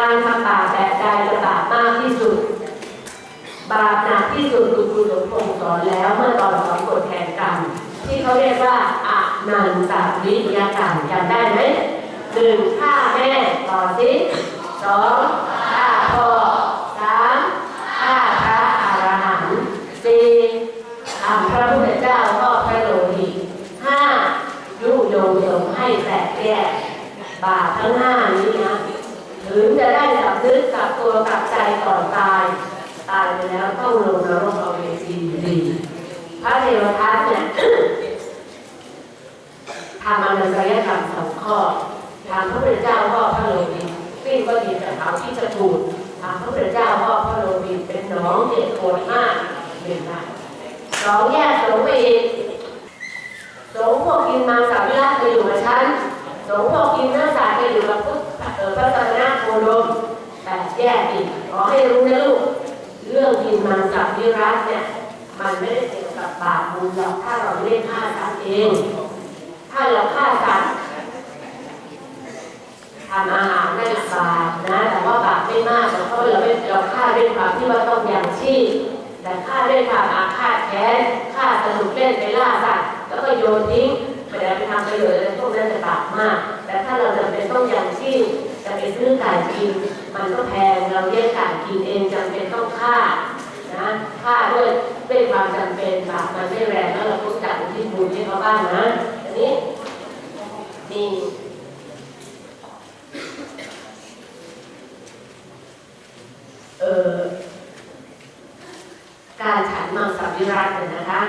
การทำบาปแบบใดจะบาปมากที่สุด บาปหนักที่สุดคุณครูสมพงศ์สอนแล้วเมื่อตอนสอนกฎแห่งกรรมที่เขาเรียกว่าอนันตวิยกรรมจำได้ไหมหนึ่งฆ่าแม่ต่อสิสองฆ่าพ่อสามฆ่าพระอรหันต์สี่ทำพระพุทธเจ้าพ่อพระโลหิตห้ายุโยงสงให้แตกแยกบาปทั้งห้านี้นะถึงจะได้สำนึกกับตัว ก่อนตายตายไปแล้วต้องลงนรกเอาเวทีดีพระเทวทัตเนี่ยทำอนันตริยกรรมสองข้อทำพระพุทธเจ้าพ่อพระโลหิตปิ้งก็ดีแต่เขาที่จะถูกทำพระพุทธเจ้าพ่อพระโลหิตเป็นหนองเจ็บปวดมากหนึ่งนะสองแยกสงฆ์ไปอีสงพวกกินมังสวิรัตไปอยู่กับฉันสงพวกกินเนื้อสัตว์ไปอยู่กับพุทธเออพระสมณโคดมแต่แยกอีก ให้รู้นะลูกเรื่องกินมังสวิรัตเนี่ยมันไม่ได้เกี่ยวกับบาปบุญหรอกถ้าเราไม่ได้ฆ่าสัตว์เอง ถ้าเราฆ่าสัตว์ทำอาหารนั่นบาปนะ แต่ว่าบาปไม่มากเพราะเราไม่เราฆ่าด้วยความที่ว่าต้องยังชีพแต่ฆ่าด้วยความอาฆาตแค้นฆ่าสนุกเล่นไปล่าสัตว์แล้วก็โยนทิ้งไม่ได้ไปทำประโยชน์อะไรพวกนั้นจะบาปมาก แต่ถ้าเราจำเป็นต้องยังชีพจะไปซื้อไก่กิน มันก็แพงเราเลี้ยงไก่กินเองจำเป็นต้องฆ่านะฆ่าด้วยด้วยความจำเป็นบาปมันไม่แรงแล้วเราต้องจัดที่บุญให้เขาบ้างนะอันนี้มีเออการฉันมังสวิรัตเนี่ยนะคะ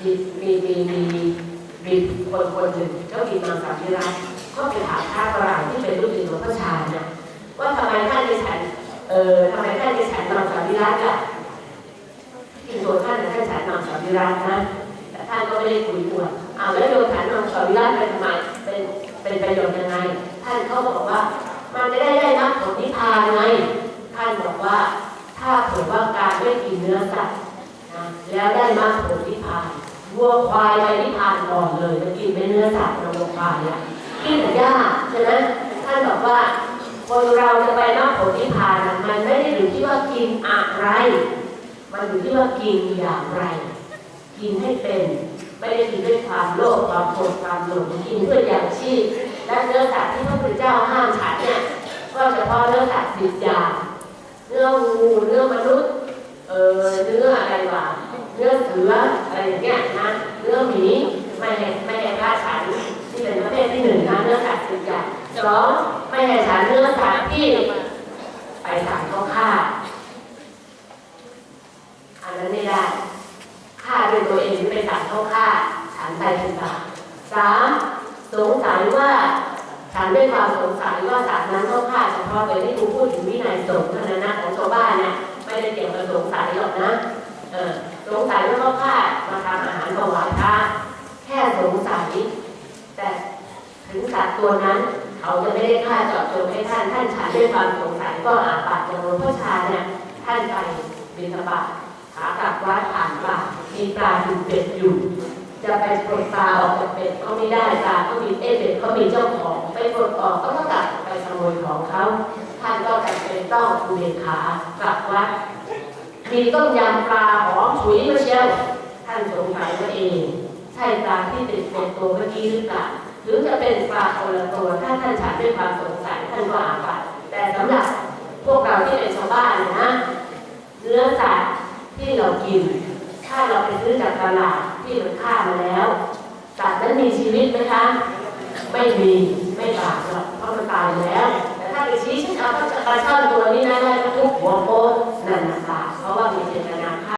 มีมีมีมีมีคนคนหนึ่งก็มีมังสวิรัติก็ไปถามพระกรางที่เป็นลูกศิษย์หลวงพ่อชาเนี่ย ว่าทำไมท่านได้ฉันเอ่อทำไมท่านได้ฉันมังสวิรัตอะที่ตัวท่านท่านฉันมังสวิรัตนะแต่ท่านก็ไม่ได้คุยอวดอ้าวแล้วโยนฉันมังสวิรัตไปทำไมเป็นเป็นประโยชน์ยังไง ท่านเขาก็บอกว่ามันจะได้ได้รับผลนิพพานไงท่านบอกว่าถ้าเผื่อว่าการไม่กินเนื้อสัตว์นะแล้วได้มรรคผลนิพพานวัวควายไปนิพพานก่อนเลยจะกินไม่เนื้อสัตว์นะวัวควายอะกินแต่หญ้าใช่ไหมท่านบอกว่า คนเราจะไปมรรคผลนิพพานมันไม่ได้อยู่ที่ว่ากินอะไร มันอยู่ที่ว่ากินอย่างไร กินให้เป็น ไม่ได้กินด้วยความโลภความโกรธความหลงกินเพื่ออย่างชีพและเนื้อสัตว์ที่พระพุทธเจ้าห้ามฉันเนี่ยก็เฉพาะเนื้อสัตว์สิบอย่างเนื้องูเนื้อมนุษย์เออเนื้ออะไรวะเนื้อเสืออะไรอย่างเงี้ยนะเนื้อหมีไม่ให้ไม่ให้ฆ่าฉันที่เป็นประเภทที่หนึ่งนะเนื้อสัตว์สิบอย่าง สองไม่ให้ฉันเนื้อสัตว์ที่ ไปสั่งเขาฆ่า อันนั้นไม่ได้ฆ่าด้วยตัวเองไปสั่งเขาฆ่า ฉันไปเป็นบาปสามสงสัยว่าฉันด้วยความสงสัยว่าสัตว์นั้นเขาฆ่าเฉพาะโดยที่ครูพูดถึงวินัยสงฆ์เท่านั้นนะของชาวบ้านเนี่ยไม่ได้เกี่ยวกับสงสัยหรอกนะเออสงสัยว่าเขาฆ่ามาทำอาหารถวายพระแค่สงสัยแต่ถึงสัตว์ตัวนั้น เขาจะไม่ได้ฆ่าเจาะจงให้ท่าน ท่านฉันด้วยความสงสัยก็อาบัติอย่างหลวงพ่อชาเนี่ยท่านไปบิณฑบาตขากลับวัดผ่านป่ามีปลาอยู่เป็ดอยู่ จะไปปลดปลาออกจากเป็ดก็ไม่ได้ปลาก็มีเอ๊เป็ดก็มีเจ้าของไปปลดออกก็ต้องกลับไปขโมยของเขาท่านก็จำเป็นต้องเบกขากลับวัดมีต้มยำปลาหอมฉุยมาเชียวท่านสงสัยว่าเอง ใช่ปลาที่ติดเป็นตัวเมื่อกี้หรือเปล่า รือจะเป็นปลาคนละตัวถ้าท่านฉันด้วยความสงสัยท่านก็อาบัติแต่สำหรับพวกเราที่เป็นชาวบ้านเนี่ยนะเนื้อสัตว์ที่เรากิน ถ้าเราไปซื้อจากตลาดที่มันฆ่ามาแล้วสัตว์นั้นมีชีวิตไหมคะไม่มีไม่บาปหรอกเพราะมันตายแล้ว แต่ถ้าไปชี้ฉันเอาก็จะปลาช่อนตัวนี้นะแล้วทุบหัวโป๊ะนั่นนะบาปเพราะว่ามีเจตนา